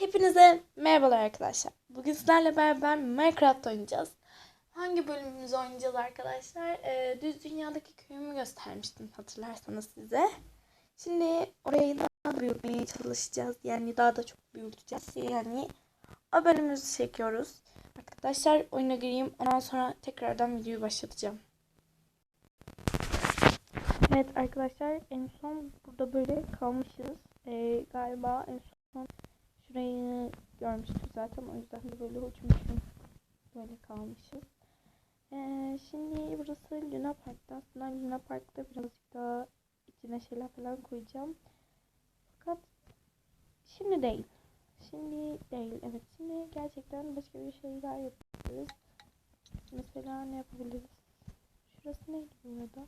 Hepinize merhabalar arkadaşlar. Bugün sizlerle beraber Minecraft oynayacağız. Hangi bölümümüzü oynayacağız arkadaşlar? Ee, düz dünyadaki köyümü göstermiştim hatırlarsanız size. Şimdi orayı daha da büyütmeye çalışacağız. Yani daha da çok büyüteceğiz. Yani o bölümümüzü çekiyoruz. Arkadaşlar oyuna gireyim. Ondan sonra tekrardan videoyu başlatacağım. Evet arkadaşlar en son burada böyle kalmışız. Ee, galiba en son Şurayı görmüştük zaten o yüzden de böyle uçmuşum. Böyle kalmışız. Ee, şimdi burası Luna Park'ta. Aslında Luna Park'ta birazcık daha içine şeyler falan koyacağım. Fakat şimdi değil. Şimdi değil. Evet şimdi gerçekten başka bir şeyler yapabiliriz. Mesela ne yapabiliriz? Şurası neydi burada?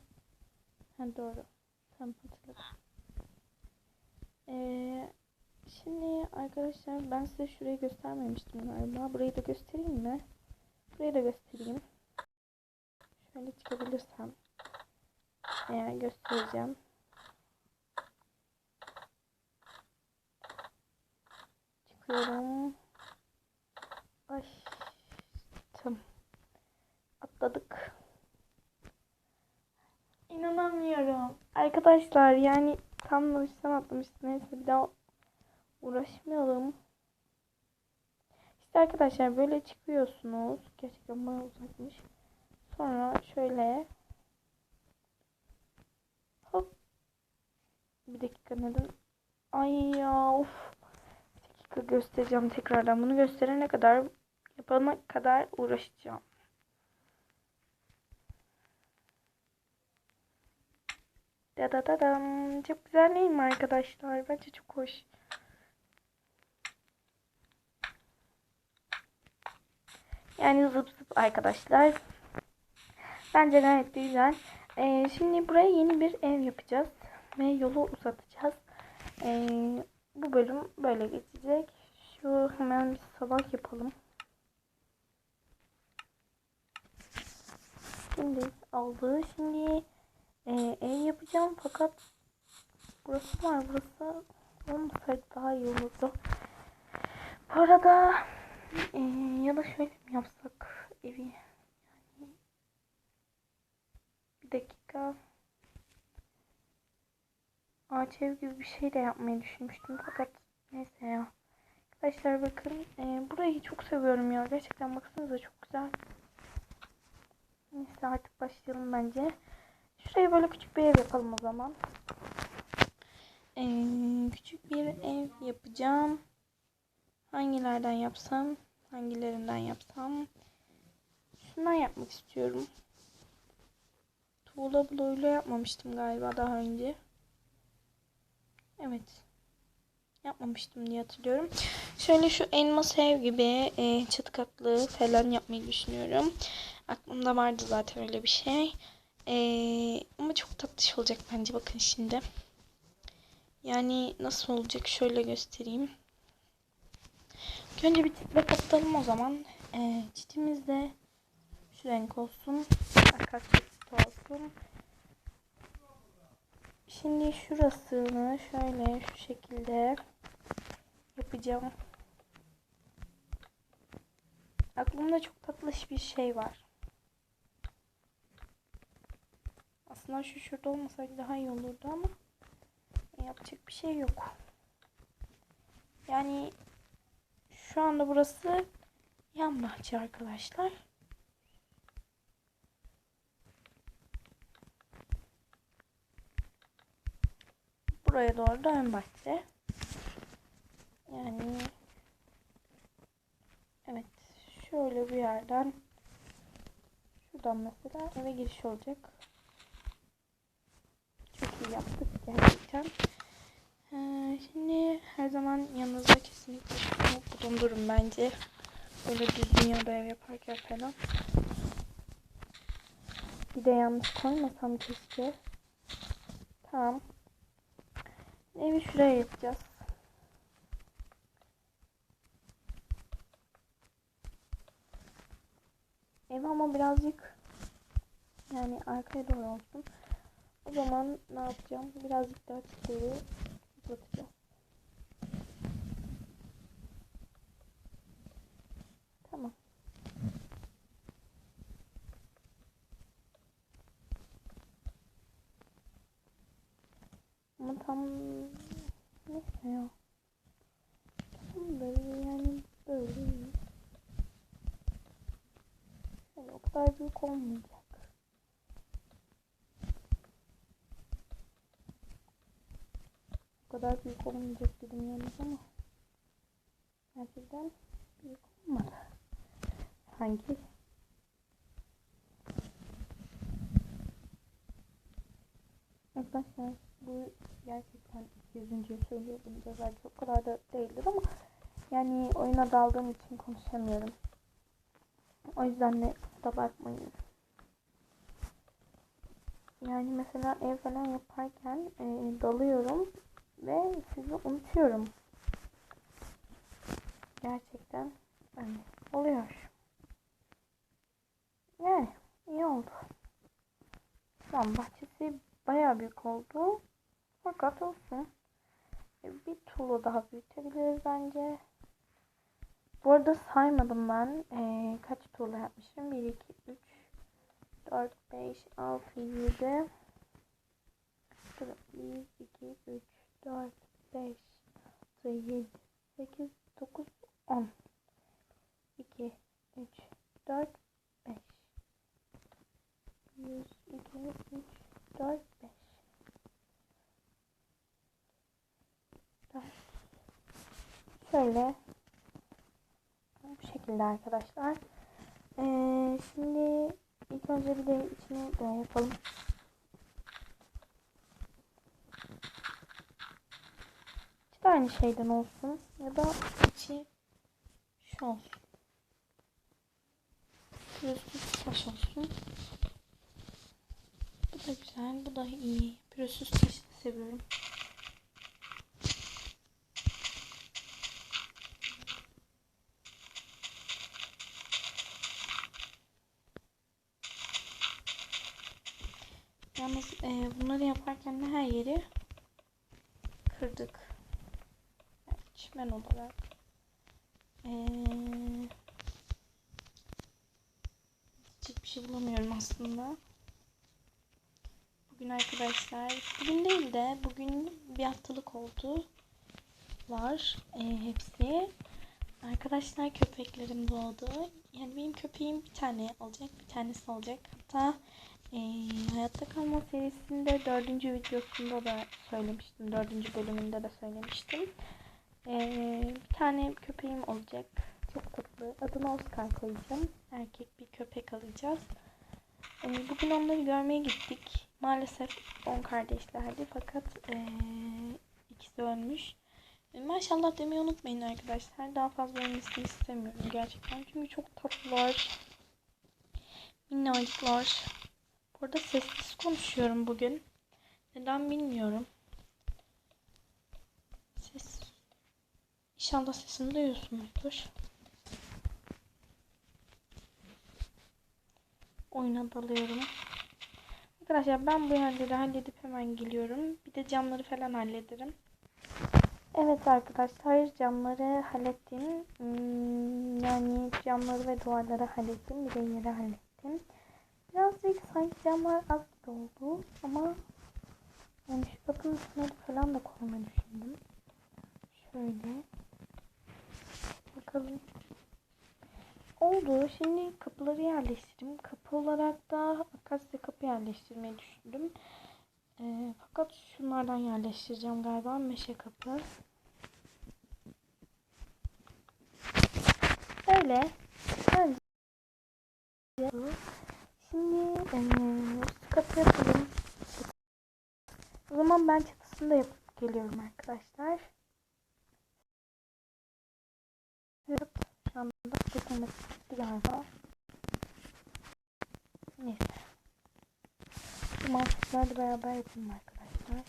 Ha doğru. Tam hatırladım. Ee, Şimdi arkadaşlar ben size şurayı göstermemiştim galiba. Burayı da göstereyim mi? Burayı da göstereyim. Şöyle çıkabilirsem. Eğer göstereceğim. Çıkıyorum. Ay. Tamam. Atladık. İnanamıyorum. Arkadaşlar yani tam da üstten atlamıştım. Neyse bir daha uğraşmayalım. İşte arkadaşlar böyle çıkıyorsunuz. Gerçekten bana uzakmış. Sonra şöyle hop bir dakika neden ay ya of bir dakika göstereceğim tekrardan bunu gösterene kadar yapana kadar uğraşacağım. Da da da dam. Çok güzel değil mi arkadaşlar? Bence çok hoş. Yani zıp zıp arkadaşlar. Bence gayet güzel. Ee, şimdi buraya yeni bir ev yapacağız. Ve yolu uzatacağız. Ee, bu bölüm böyle geçecek. Şu hemen bir sabah yapalım. Şimdi oldu. Şimdi e, ev yapacağım fakat burası var. Burası olmasaydı daha iyi olurdu. Bu arada ee, ya da şöyle mi yapsak evi? Yani bir dakika. Ağaç ev gibi bir şey de yapmayı düşünmüştüm fakat neyse ya. Arkadaşlar bakın e, burayı çok seviyorum ya. Gerçekten baksanıza çok güzel. Neyse artık başlayalım bence. Şuraya böyle küçük bir ev yapalım o zaman. Ee, küçük bir ev yapacağım. Hangilerden yapsam? Hangilerinden yapsam? Şundan yapmak istiyorum. Tuğla bloğuyla yapmamıştım galiba daha önce. Evet. Yapmamıştım diye hatırlıyorum. Şöyle şu elmas ev gibi e, çatı katlı falan yapmayı düşünüyorum. Aklımda vardı zaten öyle bir şey. E, ama çok tatlış olacak bence bakın şimdi. Yani nasıl olacak şöyle göstereyim. Önce bir çitle kapatalım o zaman. Ee, çitimiz de şu renk olsun. Akasya çiti olsun. Şimdi şurasını şöyle şu şekilde yapacağım. Aklımda çok tatlış bir şey var. Aslında şu şurada olmasaydı daha iyi olurdu ama yapacak bir şey yok. Yani şu anda burası yan bahçe arkadaşlar. Buraya doğru da ön bahçe. Yani evet şöyle bir yerden şuradan mesela eve giriş olacak. Çok iyi yaptık gerçekten. Ee, şimdi her zaman yanınızda kesinlikle bulundurun bence. Böyle düz dünyada ev yaparken falan. Bir de yalnız koymasam keşke. Tamam. Evi şuraya yapacağız. Ev ama birazcık yani arkaya doğru olsun. O zaman ne yapacağım? Birazcık daha bakacağım. Tamam. Ama tam neyse ya. Tam böyle yani böyle. Yani o kadar büyük olmayacak. Kadar büyük olmayacak dedim yalnız ama gerçekten büyük olmadı. Sanki Arkadaşlar bu gerçekten 200. söylüyorum da belki o kadar da değildir ama yani oyuna daldığım için konuşamıyorum. O yüzden de kusura bakmayın. Yani mesela ev falan yaparken e, dalıyorum ve sizi unutuyorum. Gerçekten yani oluyor. Yani iyi oldu. Şu an bahçesi bayağı büyük oldu. Fakat olsun. E, Bir tuğla daha büyütebiliriz bence. Bu arada saymadım ben. Ee, kaç tuğla yapmışım? 1, 2, 3, 4, 5, 6, 7. 1, 2, 3, 4, 5, 6, 7, 8, 9, 10. 2, 3, 4, 5. 1, 2, 3, 4, 5. 4. Şöyle bu şekilde arkadaşlar. Ee, şimdi ilk önce bir de içini de yapalım. De aynı şeyden olsun. Ya da içi şu olsun. Pürüzsüz taş olsun. Bu da güzel. Bu da iyi. Pürüzsüz taşı da seviyorum. Yalnız e, bunları yaparken de her yeri kırdık. Çimen olarak. E, diyecek bir şey bulamıyorum aslında. Bugün arkadaşlar, bugün değil de bugün bir haftalık oldu. Var e, hepsi. Arkadaşlar köpeklerim doğdu. Yani benim köpeğim bir tane olacak, bir tanesi olacak. Hatta e, Hayatta Kalma serisinde dördüncü videosunda da söylemiştim. Dördüncü bölümünde de söylemiştim. E, bir tane köpeğim olacak. Çok tatlı. Adını Oscar koyacağım. Erkek bir köpek alacağız. E, bugün onları görmeye gittik. Maalesef on kardeşlerdi fakat e, ikisi ölmüş. E, maşallah demeyi unutmayın arkadaşlar. Daha fazla ölmesini istemiyorum gerçekten. Çünkü çok tatlılar. Minnacıklar. Burada sessiz konuşuyorum bugün. Neden bilmiyorum. İnşallah sesini duyuyorsunuzdur. Oyuna dalıyorum. Arkadaşlar ben bu yerleri halledip hemen geliyorum. Bir de camları falan hallederim. Evet arkadaşlar camları hallettim. Hmm, Yani camları ve duvarları hallettim. Bir de yeri hallettim. Birazcık sanki camlar az gibi oldu ama yani şu kapının üstüne falan da koymayı düşündüm. Şöyle. Bakalım. Oldu. Şimdi kapıları yerleştireyim. Kapı olarak da akasya kapı yerleştirmeyi düşündüm. Ee, fakat şunlardan yerleştireceğim galiba. Meşe kapı. Böyle. Bence Şimdi üst katı yapalım. O zaman ben çatısını da yapıp geliyorum arkadaşlar. Evet, şu anda kesilmesi bitti galiba. Neyse. Bu mantıkları da beraber yapalım arkadaşlar.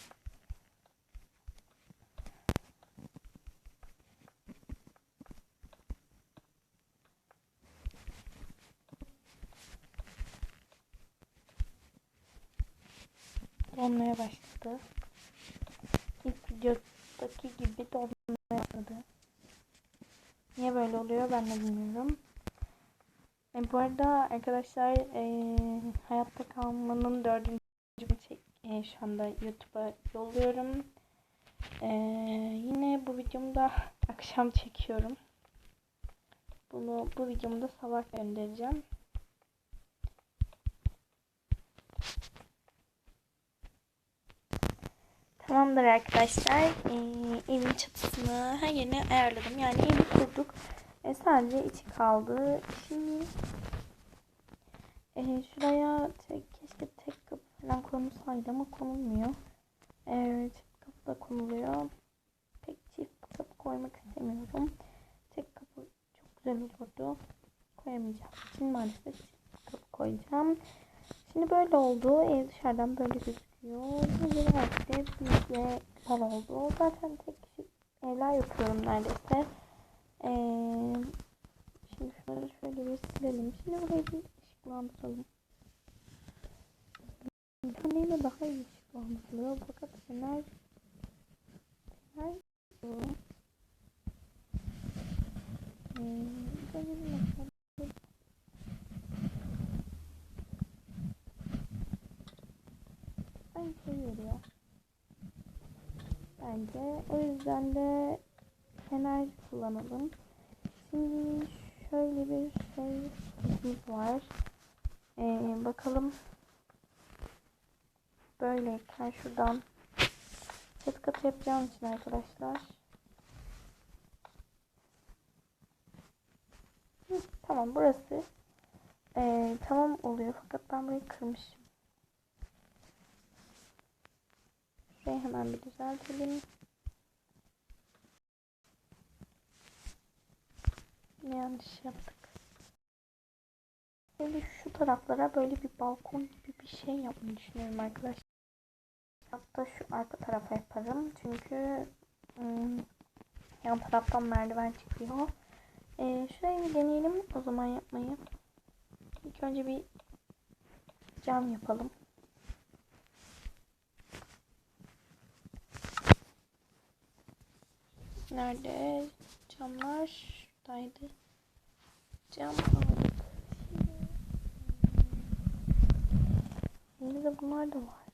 Donmaya başladı. İlk videodaki gibi donmaya başladı. Niye böyle oluyor ben de bilmiyorum. E, bu arada arkadaşlar e, hayatta kalmanın dördüncü bölümünü çek, e, şu anda YouTube'a yolluyorum. Ee, yine bu videomda akşam çekiyorum. Bunu bu videomda sabah göndereceğim. Tamamdır arkadaşlar. Ee, evin çatısını her yerini ayarladım. Yani evi kurduk. E, sadece içi kaldı. Şimdi e, şuraya tek, keşke tek kapı falan konulsaydı ama konulmuyor. Evet, kapı da konuluyor. Pek çift kapı koymak istemiyorum. Tek kapı çok güzel olurdu. Koyamayacağım için maalesef çift kapı koyacağım. Şimdi böyle oldu. Ev dışarıdan böyle gözüküyor. Böyle belki de büyük ve güzel oldu. Zaten tek kişi evler yapıyorum neredeyse. Ee, şimdi şunları şöyle bir silelim. Şimdi burayı bir ışıklandıralım. Kaneyle daha iyi ışıklandırılıyor. Fakat fener fener. Ee, aynı şey veriyor. Bence. O yüzden de fener kullanalım. Şimdi şöyle bir şey var. Ee, bakalım. Böyleyken şuradan çat katı yapacağım için arkadaşlar. Hı, tamam burası ee, tamam oluyor fakat ben burayı kırmışım. Şurayı hemen bir düzeltelim. Ne yanlış yaptık. Böyle şu taraflara böyle bir balkon gibi bir şey yapmayı düşünüyorum arkadaşlar. Hatta şu arka tarafa yaparım. Çünkü yan taraftan merdiven çıkıyor. Ee, şurayı bir deneyelim o zaman yapmayı. İlk önce bir cam yapalım. Nerede? Camlar şuradaydı. Cam aldık. Şimdi de bunlar da var.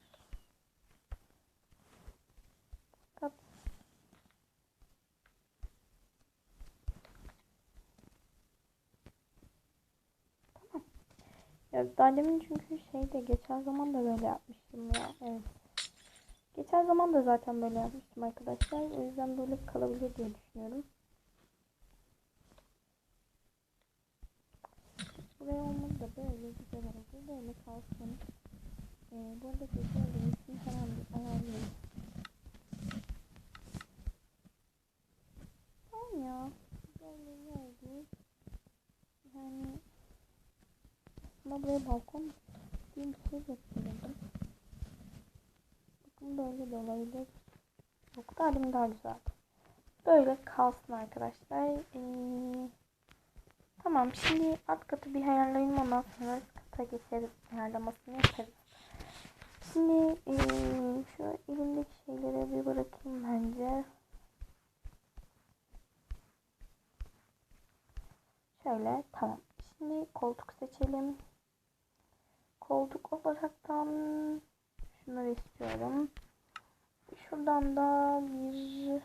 Ya daha demin çünkü şeyde geçen zaman da böyle yapmıştım ya. Evet. Geçen zaman da zaten böyle yapmıştım arkadaşlar. O yüzden böyle kalabilir diye düşünüyorum. Buraya olmadı da böyle güzel oldu. Böyle kalsın. Ee, bu arada güzel hemen bir ayarlayayım. Tamam ya. Böyle oldu. Yani aslında buraya balkon diye bir şey bekledim. Böyle de olabilir. Yok demin daha güzeldi. Böyle kalsın arkadaşlar. Ee, tamam şimdi alt katı bir ayarlayayım ondan sonra üst kata geçeriz. Ayarlamasını yaparız. Şimdi ee, şu elimdeki şeyleri bir bırakayım bence. Şöyle tamam. Şimdi koltuk seçelim. Koltuk olaraktan şunları istiyorum. Şuradan da bir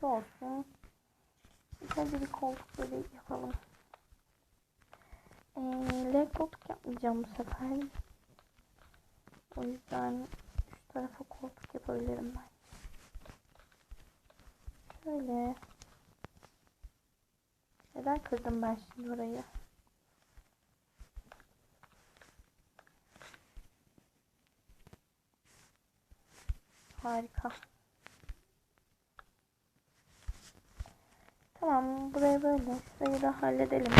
şu olsun. Güzel bir koltuk böyle yapalım. Ee, L koltuk yapmayacağım bu sefer. O yüzden şu tarafa koltuk yapabilirim ben. Şöyle. Neden kırdım ben şimdi orayı? Harika. Tamam buraya böyle. Şurayı da halledelim.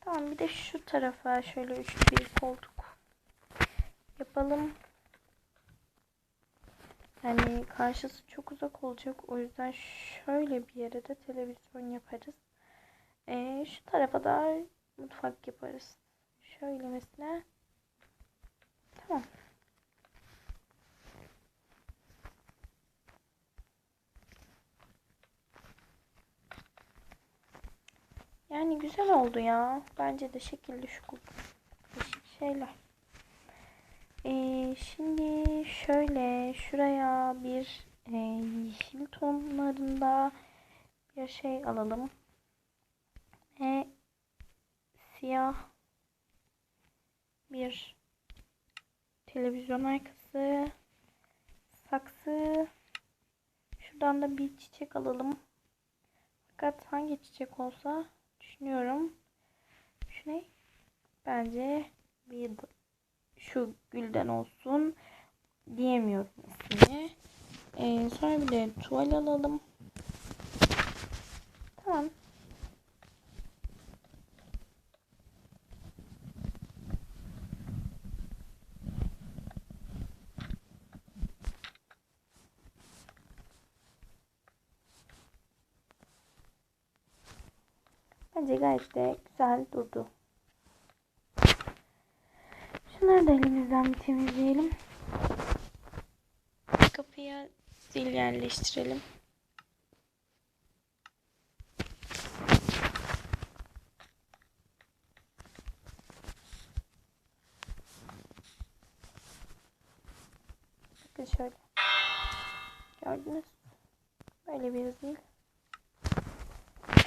Tamam bir de şu tarafa şöyle üçlü bir koltuk yapalım. Yani karşısı çok uzak olacak. O yüzden şöyle bir yere de televizyon yaparız. Ee, şu tarafa da mutfak yaparız. Şöyle mesela. Tamam. Yani güzel oldu ya. Bence de şekilli şu şeyler. Ee, şimdi şöyle şuraya bir e, yeşil tonlarında bir şey alalım. Ve siyah bir televizyon arkası saksı şuradan da bir çiçek alalım. Fakat hangi çiçek olsa düşünüyorum. Şu ne? Bence bir şu gülden olsun diyemiyorum ismini. Ee, sonra bir de tuval alalım. Tamam. Bence gayet de güzel durdu. Şunları da elimizden bir temizleyelim. Kapıya zil yerleştirelim. Bakın şöyle. Gördünüz. Böyle bir zil.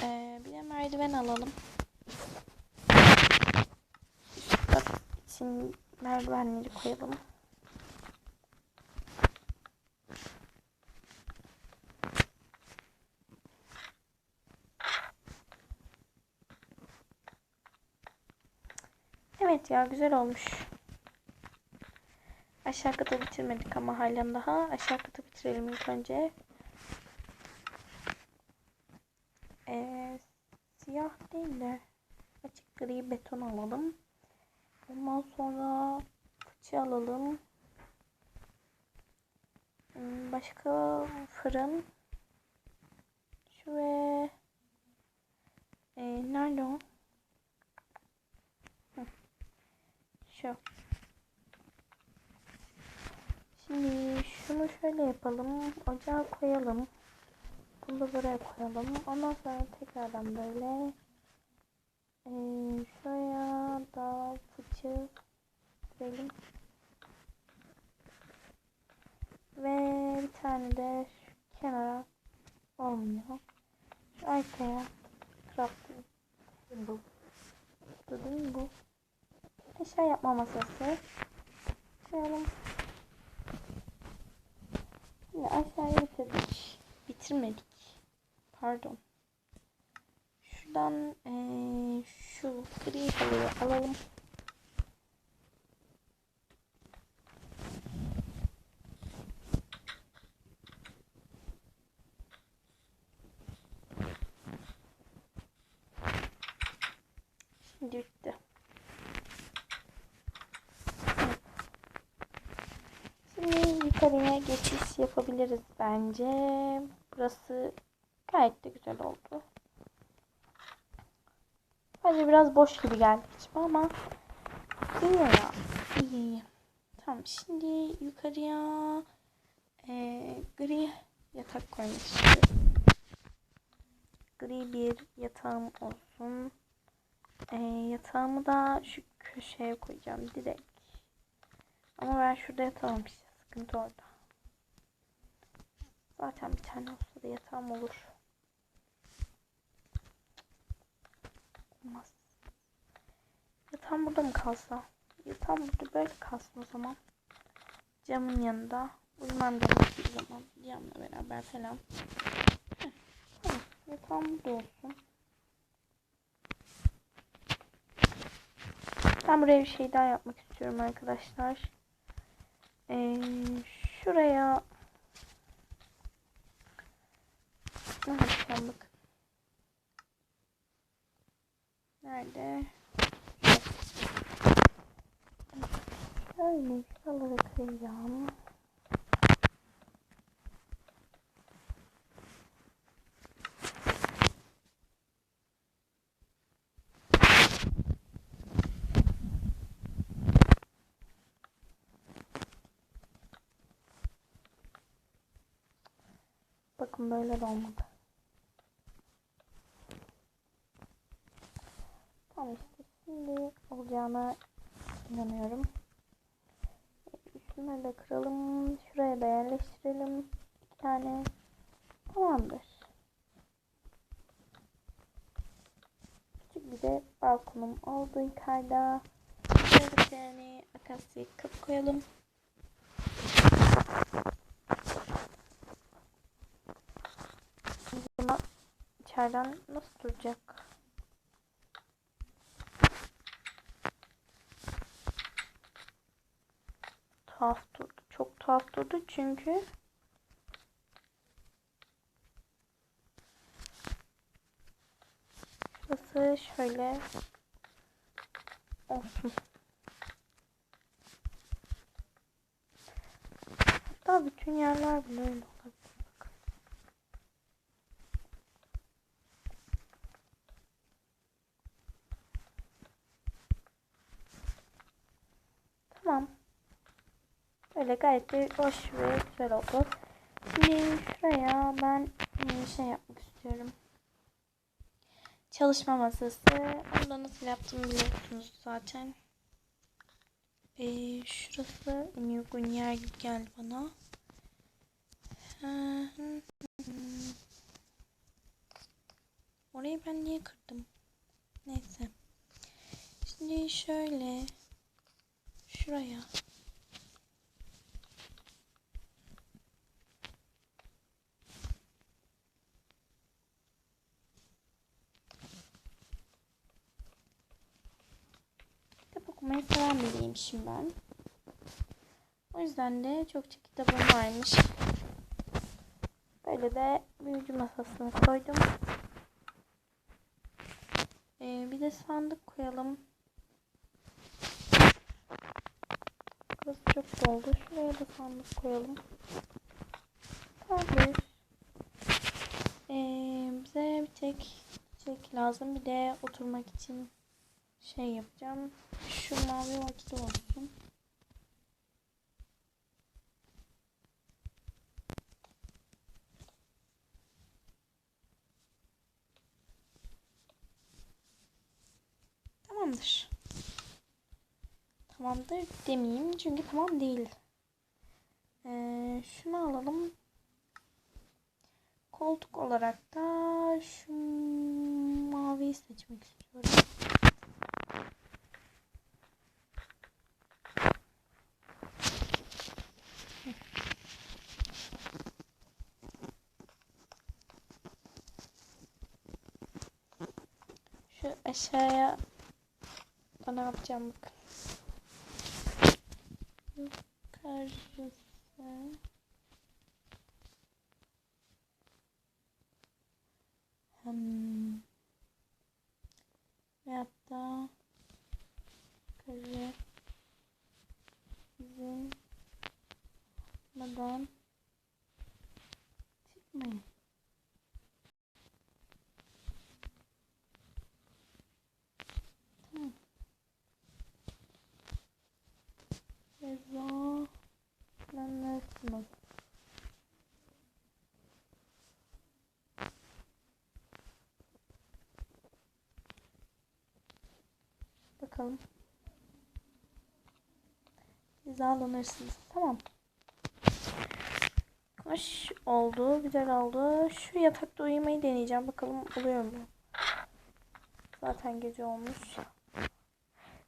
Ee, bir de merdiven alalım. Üst için merdivenleri koyalım. Evet ya güzel olmuş. Aşağı katı bitirmedik ama halen daha. Aşağı katı bitirelim ilk önce. Ee, siyah değil de gri beton alalım. Ondan sonra fıçı alalım. Hmm, Başka fırın. Şu ve e, nerede o? Şu. Şimdi şunu şöyle yapalım. Ocağa koyalım. Bunu buraya koyalım. Ondan sonra tekrardan böyle e, şuraya da fıçı verelim. Ve bir tane de şu kenara olmuyor. Şu arkaya crafting. Bu değil mi bu? Eşya yapma masası. Koyalım. Şimdi aşağıya bitirdik. Bitirmedik. Pardon. Şuradan eee, şu gri halıyı alalım. Şimdi bitti. Şimdi yukarıya geçiş yapabiliriz bence. Burası gayet de güzel oldu. Bence biraz boş gibi geldi içime ama iyi ya. İyi iyi. Tamam şimdi yukarıya eee, gri yatak istiyorum. Gri bir yatağım olsun. Eee, yatağımı da şu köşeye koyacağım direkt. Ama ben şurada yatamam işte. Sıkıntı orada. Zaten bir tane olsa da yatağım olur. Olmaz. Yatağım burada mı kalsa? Yatağım burada böyle kalsın o zaman. Camın yanında. Uyumam gerektiği zaman camla beraber falan. Tamam. Yatağım burada olsun. Ben buraya bir şey daha yapmak istiyorum arkadaşlar. Ee, şuraya ne yapacağım bak. Nerede? Şöyle şuraları kıracağım. Bakın böyle de olmadı. Tamam işte şimdi olacağına inanıyorum. Şunları da kıralım. Şuraya da yerleştirelim. İki tane. Tamamdır. Küçük bir de balkonum oldu yukarıda. Bir tane akasya kapı koyalım. İçeriden nasıl duracak? Tuhaf durdu. Çok tuhaf durdu çünkü Şurası şöyle olsun. Hatta bütün yerler bile öyle olabilir. Bakın. Tamam. Böyle gayet de hoş ve güzel oldu. Şimdi şuraya ben bir şey yapmak istiyorum. Çalışma masası. Onu da nasıl yaptığımı biliyorsunuz zaten. Ee, şurası en uygun yer geldi bana. Orayı ben niye kırdım? Neyse. Şimdi şöyle şuraya okumayı seven biriymişim ben. O yüzden de çokça kitabım varmış. Böyle de büyücü masasını koydum. Ee, bir de sandık koyalım. Burası çok doldu. Şuraya da sandık koyalım. Tamamdır. Ee, bize bir tek çek lazım. Bir de oturmak için şey yapacağım. Şu mavi vakti olsun. Tamamdır. Tamamdır demeyeyim çünkü tamam değil. Ee, şunu alalım. Koltuk olarak da şu maviyi seçmek istiyorum. Şu aşağıya ne yapacağım bakın. Yukarısı. Bakalım. Cezalanırsınız. Tamam. Hoş oldu. Güzel oldu. Şu yatakta uyumayı deneyeceğim. Bakalım oluyor mu? Zaten gece olmuş.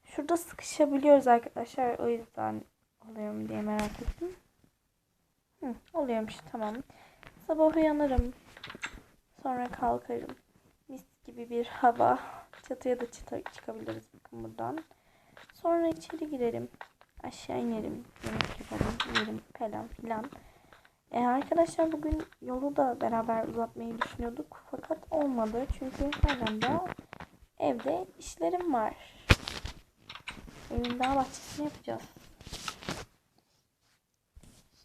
Şurada sıkışabiliyoruz arkadaşlar. O yüzden oluyor mu diye merak ettim. Hı, oluyormuş tamam. Sabah uyanırım. Sonra kalkarım. Mis gibi bir hava. Çatıya da çıta çıkabiliriz bakın buradan. Sonra içeri girerim. Aşağı inerim. Yemek yaparım. Yerim falan filan. E, arkadaşlar bugün yolu da beraber uzatmayı düşünüyorduk. Fakat olmadı. Çünkü halen daha evde işlerim var. Evin daha bahçesini yapacağız.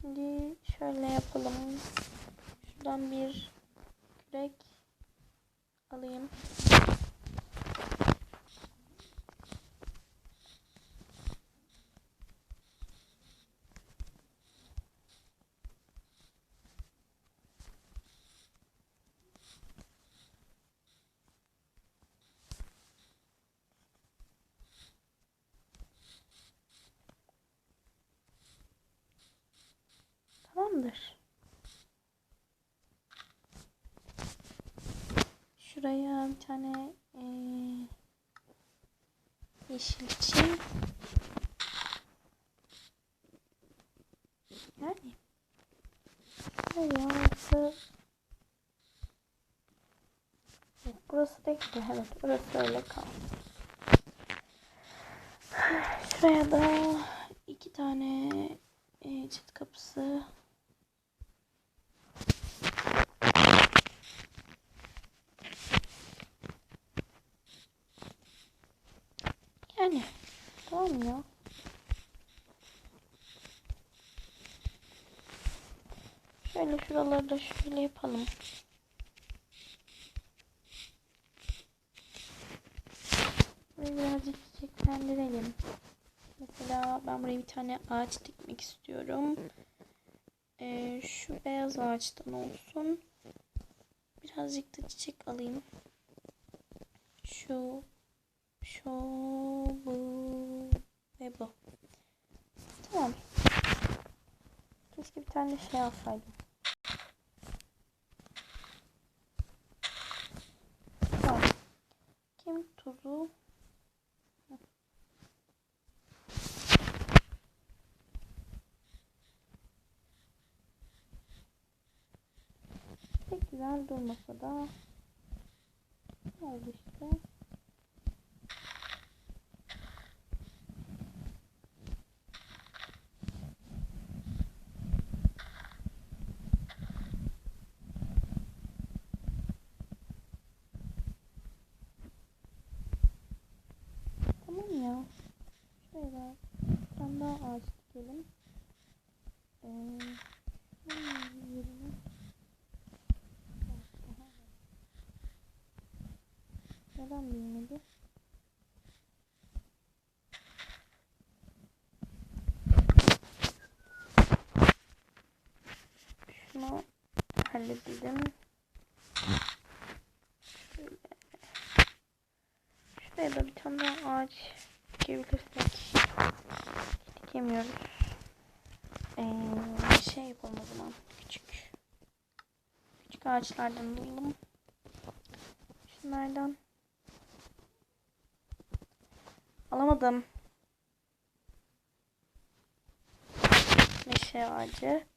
Şimdi şöyle yapalım. Şuradan bir kürek alayım. Tane eee yeşil çim. Yani şuraya burası Yok, burası de evet burası öyle kaldı. Şuraya da iki tane e, çit kapısı Yani tamam ya. Şöyle şuraları da şöyle yapalım. Burayı birazcık çiçeklendirelim. Mesela ben buraya bir tane ağaç dikmek istiyorum. Ee, şu beyaz ağaçtan olsun. Birazcık da çiçek alayım. Şu, şu, bu ve bu. Tamam. Keşke bir tane şey alsaydım. Tamam. Kemik tuzu. Pek güzel durmasa da oldu işte. Tamam ya. Şöyle bir tane daha ağaç dikelim. Ee, şunun yerine Neden büyümedi? Şunu halledelim. Şöyle. Şuraya da bir tane ağaç dikebilirsek. Dikemiyoruz. Ee, şey yapalım o zaman. Küçük. Küçük ağaçlardan alalım. Şunlardan. Meşe ağacı.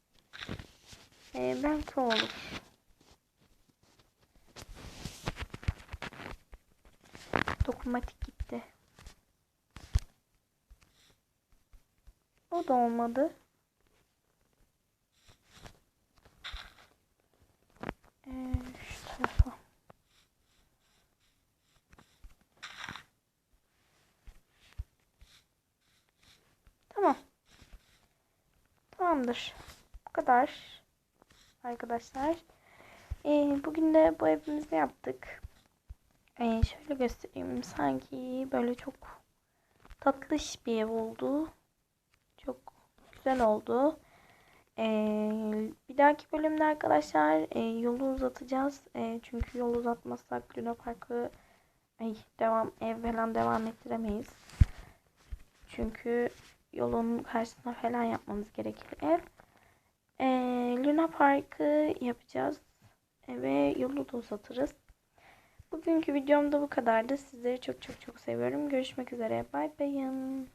Ee, belki olur. Dokunmatik gitti. O da olmadı. Ee, şu tarafa. Tamam. Tamamdır. Bu kadar. Arkadaşlar. Ee, bugün de bu evimizi yaptık. Ee, şöyle göstereyim. Sanki böyle çok tatlış bir ev oldu. Çok güzel oldu. Ee, bir dahaki bölümde arkadaşlar e, yolu uzatacağız. E, çünkü yol uzatmazsak Luna Park'ı ay, devam ev falan devam ettiremeyiz. Çünkü yolun karşısına falan yapmamız gerekir ev. E, Luna Park'ı yapacağız. E, ve yolu da uzatırız. Bugünkü videom da bu kadardı. Sizleri çok çok çok seviyorum. Görüşmek üzere. Bay bayın.